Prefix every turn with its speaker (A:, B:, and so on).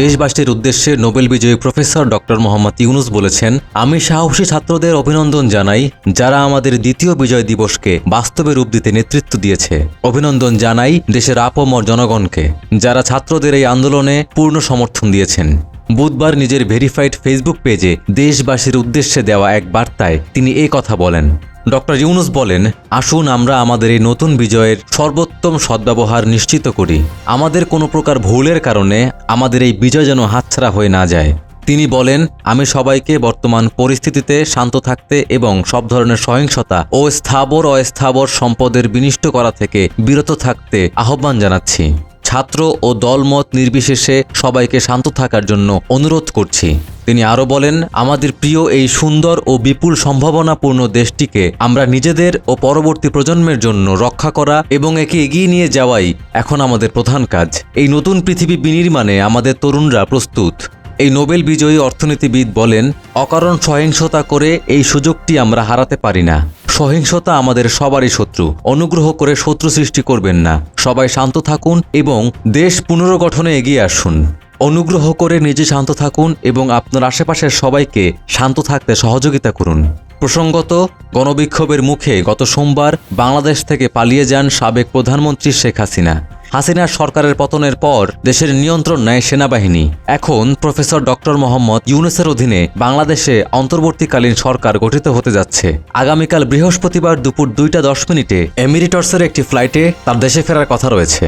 A: দেশবাসীর উদ্দেশ্যে নোবেল বিজয়ী প্রফেসর ডক্টর মোহাম্মদ ইউনুস বলেছেন, আমি সাহসী ছাত্রদের অভিনন্দন জানাই, যারা আমাদের দ্বিতীয় বিজয় দিবসকে বাস্তবে রূপ দিতে নেতৃত্ব দিয়েছে। অভিনন্দন জানাই দেশের আপমর জনগণকে, যারা ছাত্রদের এই আন্দোলনে পূর্ণ সমর্থন দিয়েছেন। বুধবার নিজের ভেরিফাইড ফেসবুক পেজে দেশবাসীর উদ্দেশ্যে দেওয়া এক বার্তায় তিনি এই কথা বলেন। ডক্টর ইউনুস বলেন, আসুন আমরা আমাদের এই নতুন বিজয়ের সর্বোত্তম সদ্ব্যবহার নিশ্চিত করি। আমাদের কোনো প্রকার ভুলের কারণে আমাদের এই বিজয় যেন হাতছাড়া হয়ে না যায়। তিনি বলেন, আমি সবাইকে বর্তমান পরিস্থিতিতে শান্ত থাকতে এবং সব ধরনের সহিংসতা ও স্থাবর অস্থাবর সম্পদের বিনিষ্ট করা থেকে বিরত থাকতে আহ্বান জানাচ্ছি। ছাত্র ও দলমত নির্বিশেষে সবাইকে শান্ত থাকার জন্য অনুরোধ করছি। তিনি আরও বলেন, আমাদের প্রিয় এই সুন্দর ও বিপুল সম্ভাবনাপূর্ণ দেশটিকে আমরা নিজেদের ও পরবর্তী প্রজন্মের জন্য রক্ষা করা এবং একে এগিয়ে নিয়ে যাওয়াই এখন আমাদের প্রধান কাজ। এই নতুন পৃথিবী বিনির্মাণে আমাদের তরুণরা প্রস্তুত। এই নোবেল বিজয়ী অর্থনীতিবিদ বলেন, অকারণ সহিংসতা করে এই সুযোগটি আমরা হারাতে পারি না। সহিংসতা আমাদের সবারই শত্রু। অনুগ্রহ করে শত্রু সৃষ্টি করবেন না। সবাই শান্ত থাকুন এবং দেশ পুনর্গঠনে এগিয়ে আসুন। অনুগ্রহ করে নিজে শান্ত থাকুন এবং আপনার আশেপাশের সবাইকে শান্ত থাকতে সহযোগিতা করুন। প্রসঙ্গত, গণবিক্ষোভের মুখে গত সোমবার বাংলাদেশ থেকে পালিয়ে যান সাবেক প্রধানমন্ত্রী শেখ হাসিনা। হাসিনার সরকারের পতনের পর দেশের নিয়ন্ত্রণ নেয় সেনাবাহিনী। এখন প্রফেসর ডক্টর মোহাম্মদ ইউনুসের অধীনে বাংলাদেশে অন্তর্বর্তীকালীন সরকার গঠিত হতে যাচ্ছে। আগামীকাল বৃহস্পতিবার দুপুর দুইটা দশ মিনিটে এমিরিটসের একটি ফ্লাইটে তার দেশে ফেরার কথা রয়েছে।